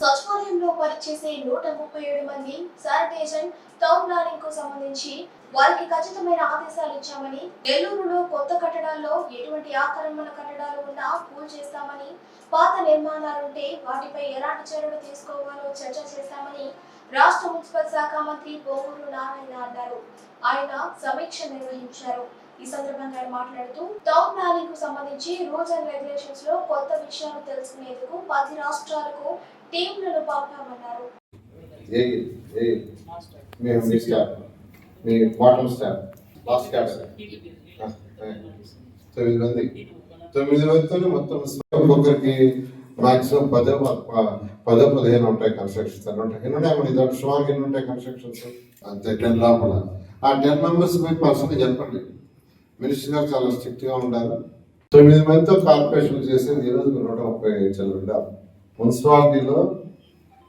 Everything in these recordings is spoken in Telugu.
సచివాలయంలో పనిచేసే నూట ముప్పై ఏడు మంది శానిటేషన్ టౌన్ ప్లానింగ్కు సంబంధించి వారికి ఖచ్చితమైన ఆదేశాలు ఇచ్చామని నెల్లూరులో కొత్త కట్టడాల్లో ఎటువంటి ఆక్రమణ కట్టడాలు ఉన్నా కూల్ చేస్తామని పాత నిర్మాణాలుంటే వాటిపై ఎలాంటి చర్యలు తీసుకోవాలో చర్చ చేస్తామని రాష్ట్ర మున్సిపల్ శాఖ మంత్రి పోగూరు నారాయణ అన్నారు. ఆయన సమీక్ష నిర్వహించారు. ఈ సందర్భంగా ఆయన మాట్లాడుతూ టౌన్ ప్లానింగ్కు సంబంధించి రూల్స్ అండ్ రెగ్యులేషన్స్లో కొత్త విషయాలు తెలుసుకునేందుకు పది రాష్ట్రాలకు టీంలను పంపామన్నారు. ఏ మీ బాటమ్ స్టాఫ్ లాస్ట్ స్టాఫ్ తొమ్మిది మంది. తొమ్మిది మందితో మొత్తం ఒక్కొక్కరికి మాక్సిమం పదో పదో పదిహేను ఉంటాయి కన్స్ట్రక్షన్స్ అని ఉంటాయి. ఎన్ని ఉంటాయి మన ఇది సుమారు ఎన్ని ఉంటాయి కన్స్ట్రక్షన్స్ అంతే టెన్ లోపల ఆ టెన్ మెంబర్స్ పోయి పర్సన్ చెప్పండి. మినిస్టర్ చాలా స్ట్రిక్ట్గా ఉండాలి. తొమ్మిది మందితో కార్పొరేషన్ చేసేది ఈరోజు నూట ముప్పై చెల్లు ఉండాలి మున్సిపాలిటీలో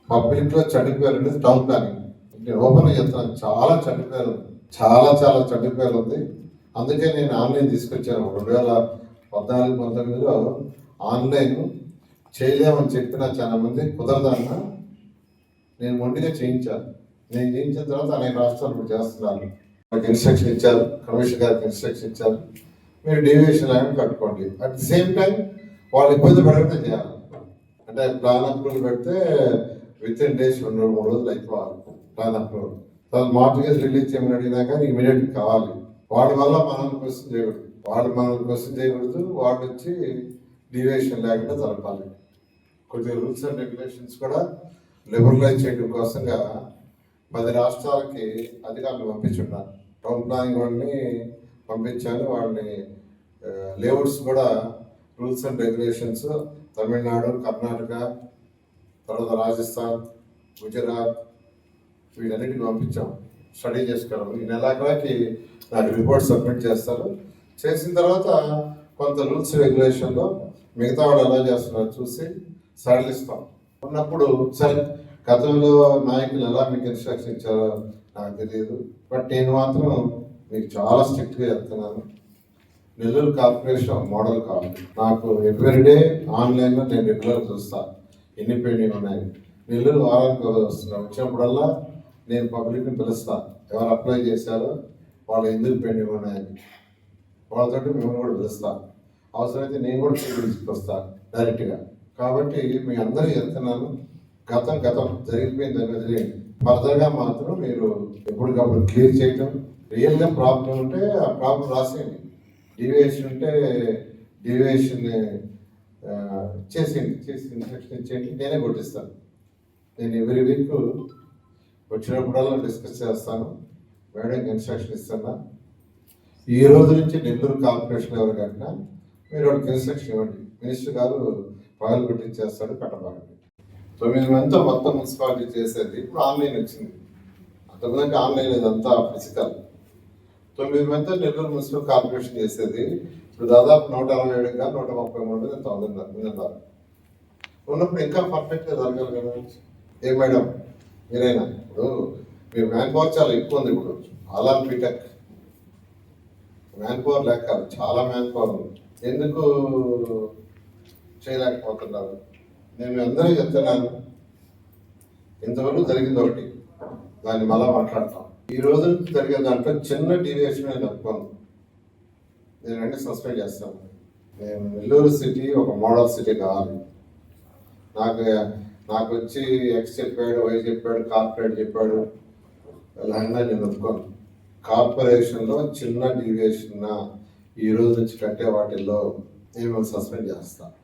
పబ్లిక్లో చెడ్డ అనేది టౌన్ ప్లానింగ్. నేను ఓపెన్ చెప్తాను చాలా చెడ్డపేరు చాలా చాలా చెడ్డపేరు ఉంది అందుకే నేను ఆన్లైన్ తీసుకొచ్చాను. రెండు వేల పద్నాలుగు పంతొమ్మిదిలో ఆన్లైన్ చేయలేమని చెప్పిన చాలా మంది కుదరదన్న నేను మొండిగా చేయించాను. నేను చేయించిన తర్వాత అనేక రాష్ట్రాలు ఇప్పుడు చేస్తున్నాను నాకు ఇన్స్ట్రక్షన్ ఇచ్చారు కమిషనర్ గారికి ఇన్స్ట్రక్షన్ ఇచ్చారు. మీరు డీవియేషన్ లైన్ కట్టుకోండి. అట్ ది సేమ్ టైం వాళ్ళు ఇబ్బంది పడకుండా చేయాలి. అంటే ప్లాన్ అప్రూవల్ పెడితే విత్ ఇన్ డేస్ రెండు మూడు రోజులు అయిపోవాలి ప్లాన్ అప్రూవల్ తర్వాత మార్టిగేజ్ రిలీజ్ చేయమని అడిగినా కానీ ఇమీడియట్ కావాలి. వాడి వల్ల మనల్ని క్వశ్చన్ చేయకూడదు. వాడు మనల్ని క్వశ్చన్ చేయకూడదు. వాడు వచ్చి డీవియేషన్ లేకుండా జరపాలి కొద్దిగా రూల్స్ అండ్ రెగ్యులేషన్స్ కూడా లిబరలైజ్ చేయడం కోసంగా పది రాష్ట్రాలకి అధికారులు పంపించున్నారు. టౌన్ ప్లానింగ్ వాళ్ళని పంపించాను వాళ్ళని లేఅవుట్స్ కూడా rules and regulations Tamil Nadu Karnataka తర్వాత రాజస్థాన్ గుజరాత్ వీటన్నిటికి పంపించాం. స్టడీ చేసుకోవడం ఈ నెలాఖరికి నాకు రిపోర్ట్ సబ్మిట్ చేస్తారు. చేసిన తర్వాత కొంత రూల్స్ రెగ్యులేషన్లో మిగతా వాళ్ళు ఎలా చేస్తున్నారో చూసి సడలిస్తాం. ఉన్నప్పుడు సరే గతంలో నాయకులు ఎలా మీకు ఇన్స్ట్రక్షన్ ఇచ్చారో నాకు తెలియదు. బట్ నేను మాత్రం మీకు చాలా స్ట్రిక్ట్గా చెప్తున్నాను. నెల్లూరు కార్పొరేషన్ మోడల్ కాదు. నాకు ఎవ్రీడే ఆన్లైన్లో నేను రెగ్యులర్ చూస్తాను ఎన్ని పెండింగ్ ఉన్నాయి? నెల్లూరు వారానికి వస్తున్నాను. వచ్చినప్పుడల్లా నేను పబ్లిక్ని పిలుస్తాను ఎవరు అప్లై చేశారో వాళ్ళు ఎందుకు పెండింగ్ ఉన్నాయని వాళ్ళతో మిమ్మల్ని కూడా పిలుస్తాను అవసరమైతే నేను కూడా తీసుకొస్తాను డైరెక్ట్గా. కాబట్టి మీ అందరూ చెప్తున్నాను. గతం గతం జరిగిపోయింది అనేది ఫర్దర్గా మాత్రం మీరు ఎప్పటికప్పుడు క్లియర్ చేయటం రియల్గా ప్రాబ్లం ఉంటే ఆ ప్రాబ్లం రాసేయండి. డీవియేషన్ ఉంటే డీవియేషన్ చేసేయండి చేసి ఇన్స్ట్రక్షన్ ఇచ్చేయండి నేనే కొట్టిస్తాను. నేను ఎవరి వీక్ వచ్చినప్పుడల్లా డిస్కస్ చేస్తాను మేడం ఇన్స్ట్రక్షన్ ఇస్తున్నా. ఈ రోజు నుంచి నెల్లూరు కార్పొరేషన్ ఎవరు మీరు వాడికి ఇన్స్ట్రక్షన్ ఇవ్వండి. మినిస్టర్ గారు పగలు కొట్టించేస్తాడు కట్టబాగండి తొమ్మిది మందితో మొత్తం మున్సిపాలిటీ చేసేది ఇప్పుడు ఆన్లైన్ వచ్చింది. అంతకుముందు ఆన్లైన్ ఇదంతా ఫిజికల్. తొమ్మిది మందితో నెల్లూరు మున్సిపల్ కార్పొరేషన్ చేసేది. ఇప్పుడు దాదాపు నూట అరవై ఏడు కాదు నూట ముప్పై మూడు మీద తొమ్మిది ఉన్నారు ఉన్నప్పుడు ఇంకా పర్ఫెక్ట్గా జరగాలి కదా. ఏ మేడం? మీరైనా? ఇప్పుడు మీ మ్యాన్ పవర్ చాలా ఎక్కువ ఉంది ఇప్పుడు. అలా బీటెక్. మ్యాన్ పవర్ లేక చాలా మ్యాన్ పవర్ ఎందుకు చేయలేకపోతున్నారు? నేను అందరూ చెప్తున్నాను. ఇంతవరకు జరిగింది ఒకటి. దాన్ని మళ్ళా మాట్లాడతాం. ఈ రోజు జరిగే దాంట్లో చిన్న డీవియేషన్ నేను ఒప్పుకోను నేను అంటే సస్పెండ్ చేస్తాను. నేను నెల్లూరు సిటీ ఒక మోడల్ సిటీ కావాలి. నాకు నాకు వచ్చి ఎక్స్ చెప్పాడు వై చెప్పాడు కార్పొరేట్ చెప్పాడు. ఇలాంటి నేను ఒప్పుకోను. కార్పొరేషన్లో చిన్న డీవియేషన్ ఈ రోజు నుంచి కట్టే వాటిల్లో నేను సస్పెండ్ చేస్తాను